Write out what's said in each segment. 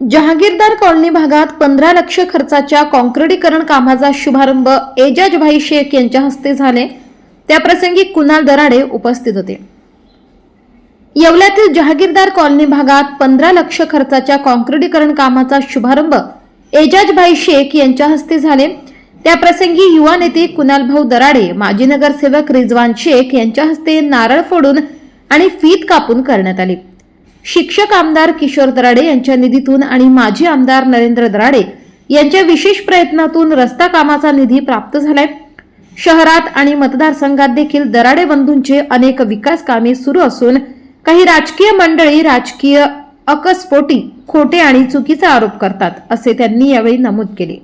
Jahagirdar colony भागात पंधरा लक्ष खर्चाच्या कॉन्क्रिटीकरण कामाचा शुभारंभ एजाजभाई शेख यांच्या हस्ते झाले. त्याप्रसंगी कुणाल दराडे उपस्थित होते. येवल्यातील जहागीरदार कॉलनी भागात पंधरा लक्ष खर्चाच्या कॉन्क्रिटीकरण कामाचा शुभारंभ एजाजभाई शेख यांच्या हस्ते झाले. त्याप्रसंगी युवा नेते कुणाल भाऊ दराडे माजी नगरसेवक रिजवान शेख यांच्या हस्ते नारळ फोडून आणि फीत कापून करण्यात आली. शिक्षक आमदार किशोर दराडे यांच्या निधीतून आणि माजी आमदार नरेंद्र दराडे यांच्या विशेष प्रयत्नातून रस्ता कामाचा निधी प्राप्त झालाय. शहरात आणि मतदारसंघात देखील दराडे बंधूंचे अनेक विकास कामे सुरू असून काही राजकीय मंडळी राजकीय अकस्फोटी खोटे आणि चुकीचा आरोप करतात असे त्यांनी यावेळी नमूद केले.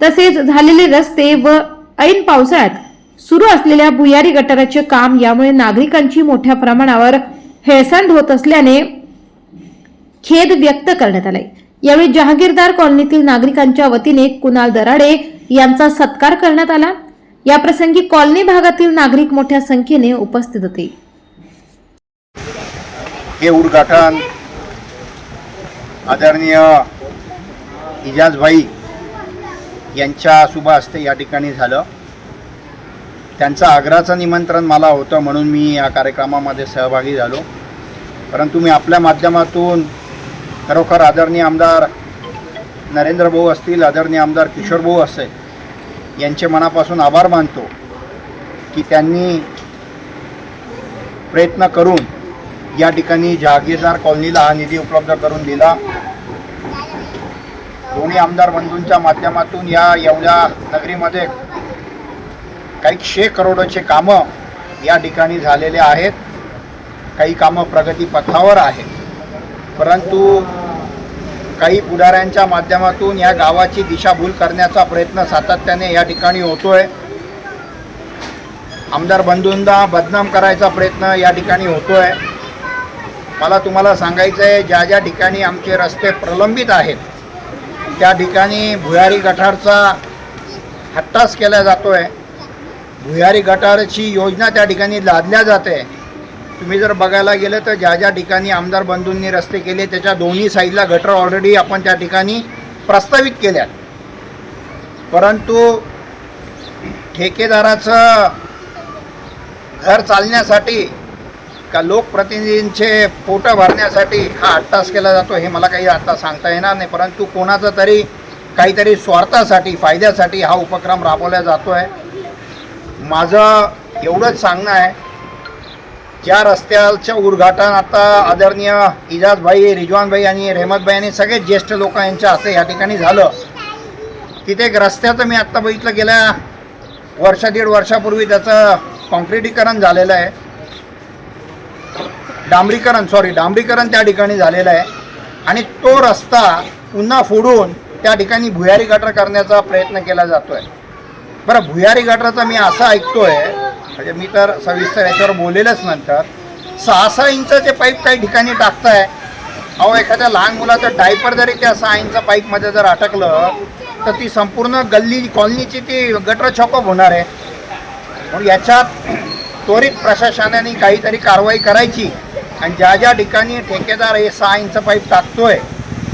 तसेच झालेले रस्ते व ऐन पावसाळ्यात सुरू असलेल्या भुयारी गटाराचे काम यामुळे नागरिकांची मोठ्या प्रमाणावर हेळसांड होत असल्याने खेद व्यक्त करण्यात आलाय. यावेळी जहागीरदार कॉलनीतील नागरिकांच्या वतीने कुणाल दराडे यांचा सत्कार करण्यात आला. याप्रसंगी कॉलनी भागातील नागरिक मोठ्या संख्येने उपस्थित होते. हे उद्घाटन आदरणीय इजाजभाई यांच्या शुभ हस्ते या ठिकाणी झालं. त्यांचं आग्राचं निमंत्रण मला होतं म्हणून मी या कार्यक्रमामध्ये सहभागी झालो. परंतु मी आपल्या माध्यमातून खरोखर आदरणीय आमदार नरेंद्र भाऊ असतील आदरणीय आमदार किशोर भाऊ असे यांचे मनापासून आभार मानतो की त्यांनी प्रयत्न करून या ठिकाणी जहागीरदार कॉलनीला हा निधी उपलब्ध करून दिला दोन्ही आमदार बंधूंच्या माध्यमातून या एवढ्या नगरीमध्ये काही शे करोडचे कामं या ठिकाणी झालेले आहेत काही कामं प्रगतीपथावर आहेत परंतु काही पुढाऱ्यांच्या माध्यमातून या गावाची दिशाभूल करण्याचा प्रयत्न सातत्याने या ठिकाणी होतोय. आमदार बंधूंना बदनाम करायचा प्रयत्न या ठिकाणी होतोय. मला तुम्हाला सांगायचं आहे ज्या ज्या ठिकाणी आमचे रस्ते प्रलंबित आहेत त्या ठिकाणी भुयारी गटारचा हट्टास केला जातो आहे भुयारी गटारची योजना त्या ठिकाणी लादल्या जाते. तुम्ही जर बघायला गेलं तर ज्या ज्या ठिकाणी आमदार बंधूंनी रस्ते केले त्याच्या दोन्ही साईडला गटर ऑलरेडी आपण त्या ठिकाणी प्रस्तावित केल्या परंतु ठेकेदाराचं घर चालण्यासाठी का लोकप्रतिनिधींचे पोटं भरण्यासाठी हा अट्टास केला जातो हे मला काही आत्ता सांगता येणार नाही. परंतु कोणाचा तरी काहीतरी स्वार्थासाठी फायद्यासाठी हा उपक्रम राबवला जातो आहे माझं एवढंच सांगणं आहे ज्या रस्त्याचं उद्घाटन आता आदरणीय इजाजभाई रिजवानभाई आणि रेहमतभाई आणि सगळे ज्येष्ठ लोक यांच्या हस्ते या ठिकाणी झालं. तिथे एक रस्त्याचं मी आत्ता बघितलं गेल्या वर्ष दीड वर्षापूर्वी त्याचं कॉन्क्रिटीकरण झालेलं आहे. डांबरीकरण सॉरी डांबरीकरण त्या ठिकाणी झालेलं आहे. आणि तो रस्ता पुन्हा फोडून त्या ठिकाणी भुयारी गटर करण्याचा प्रयत्न केला जातो आहे बरं भुयारी गटराचा मी असं आहे म्हणजे मी तर सविस्तर याच्यावर बोलेलच नंतर. सहा सहा इंचाचे पाईप काही ठिकाणी टाकताय. अहो एखाद्या लहान मुलाचं डायपर जरी त्या सहा इंच पाईपमध्ये जर अटकलं तर ती संपूर्ण गल्ली कॉलनीची ती गटर छॉकअप होणार आहे. म्हणून याच्यात त्वरित प्रशासनाने काहीतरी कारवाई करायची. आणि ज्या ज्या ठिकाणी ठेकेदार हे सहा इंच पाईप टाकतोय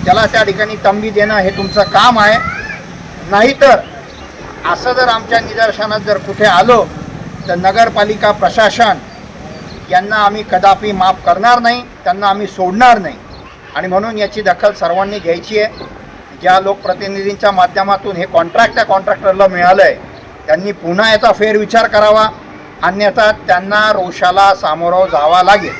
त्याला त्या ठिकाणी तंबी देणं हे तुमचं काम आहे. नाहीतर असं जर आमच्या निदर्शनात जर कुठे आलो तर नगरपालिका प्रशासन यांना आम्ही कदापि माफ करणार नाही त्यांना आम्ही सोडणार नाही. आणि म्हणून याची दखल सर्वांनी घ्यायची आहे. ज्या लोकप्रतिनिधींच्या माध्यमातून हे कॉन्ट्रॅक्ट त्या कॉन्ट्रॅक्टरला मिळालं आहे त्यांनी पुन्हा याचा फेरविचार करावा. अन्यथा त्यांना रोषाला सामोरं जावा लागेल.